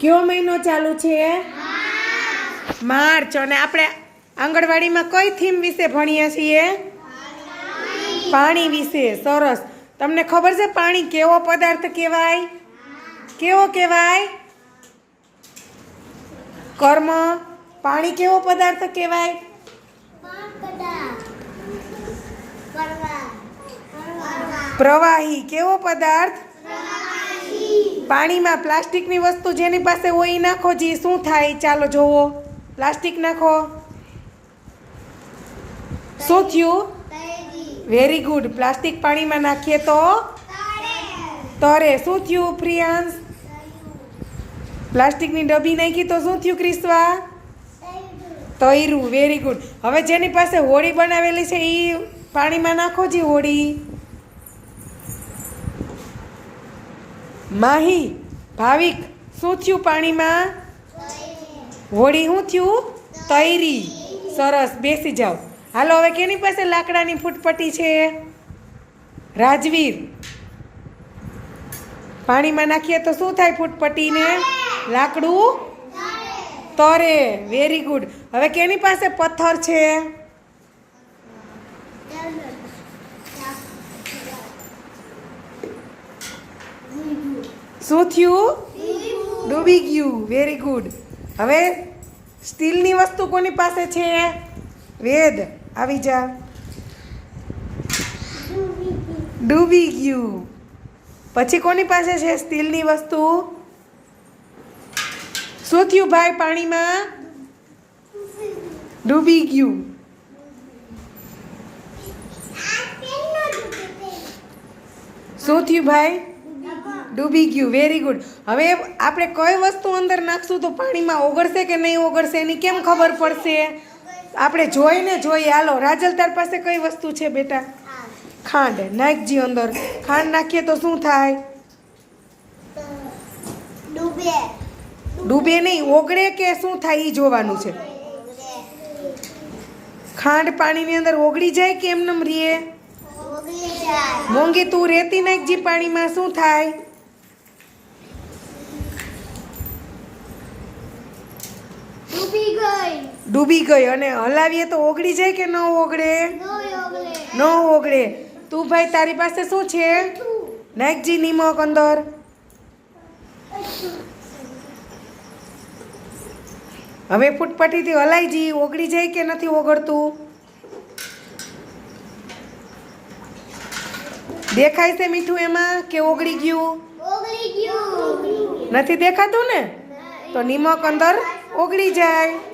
કયો મહિનો ચાલુ છે? માર્ચ. અને આપણે આંગણવાડીમાં કઈ થીમ વિશે ભણીએ છીએ? પાણી વિશે. સરસ. તમને ખબર છે પાણી કેવો પદાર્થ કહેવાય? કેવો કહેવાય? કર્મ. પાણી કેવો પદાર્થ કહેવાય? પ્રવાહી. કેવો પદાર્થ? પાણીમાં પ્લાસ્ટિકની વસ્તુ જેની પાસે હોય એ નાખો, જી શું થાય ચાલો જોવો. પ્લાસ્ટિક નાખો. શું થયું? વેરી ગુડ પ્લાસ્ટિક પાણીમાં નાખીએ તો? તરે. શું થયું, પ્રિયાંશ? પ્લાસ્ટિકની ડબ્બી નાખી તો શું થયું ક્રિસ્વા તૈરું. વેરી ગુડ હવે જેની પાસે હોળી બનાવેલી છે એ પાણીમાં નાખો જી હોળી માહી, ભાવિક, શું થયું પાણીમાં? હોળી શું થયું? તૈરી. સરસ, બેસી જાઓ. હાલો, હવે કેની પાસે લાકડાની ફૂટપટ્ટી છે? રાજવીર. પાણીમાં નાખીએ તો શું થાય ફૂટપટ્ટીને? લાકડું? તરે. વેરી ગુડ હવે કેની પાસે પથ્થર છે? શું થયું? ડૂબી ગયું. વેરી ગુડ હવે સ્ટીલની વસ્તુ કોની પાસે છે? વેદ. આવી જા. ડૂબી ગયું. પછી કોની પાસે છે સ્ટીલની વસ્તુ? શું થયું ભાઈ પાણીમાં? ડૂબી ગયું. શું થયું ભાઈ? ડૂબી ગયું. વેરી ગુડ હવે આપણે કઈ વસ્તુ અંદર નાખશું તો પાણીમાં ઓગળશે કે નહીં ઓગળશે એની કેમ ખબર પડશે? આપણે જોઈને જોઈએ. હાલો રાજલ તાર પાસે કઈ વસ્તુ છે બેટા? ખાંડ. નાખજી અંદર. ખાંડ નાખીએ તો શું થાય? ડૂબે. ડૂબે નહીં. ઓગળે કે શું થાય એ જોવાનું છે. ખાંડ પાણીની અંદર ઓગળી જાય કે એમનેમ રીએ? ઓગળી મોંઘી તું રેતી નાખજી પાણીમાં. શું થાય ડૂબી ગઈ ડૂબી ગઈ અને હલાવીએ તો ઓગળી જાય કે ન ઓગળે? ન ઓગળે. તું ભાઈ તારી પાસે શું છે? નાખજી નિમક અંદર. હવે ફૂટપટ્ટીથી હલાઈ જી ઓગળી જાય કે નથી ઓગળતું? દેખાય છે મીઠું એમાં કે ઓગળી ગયું? નથી દેખાતું ને? તો નિમક અંદર ઓગળી જાય.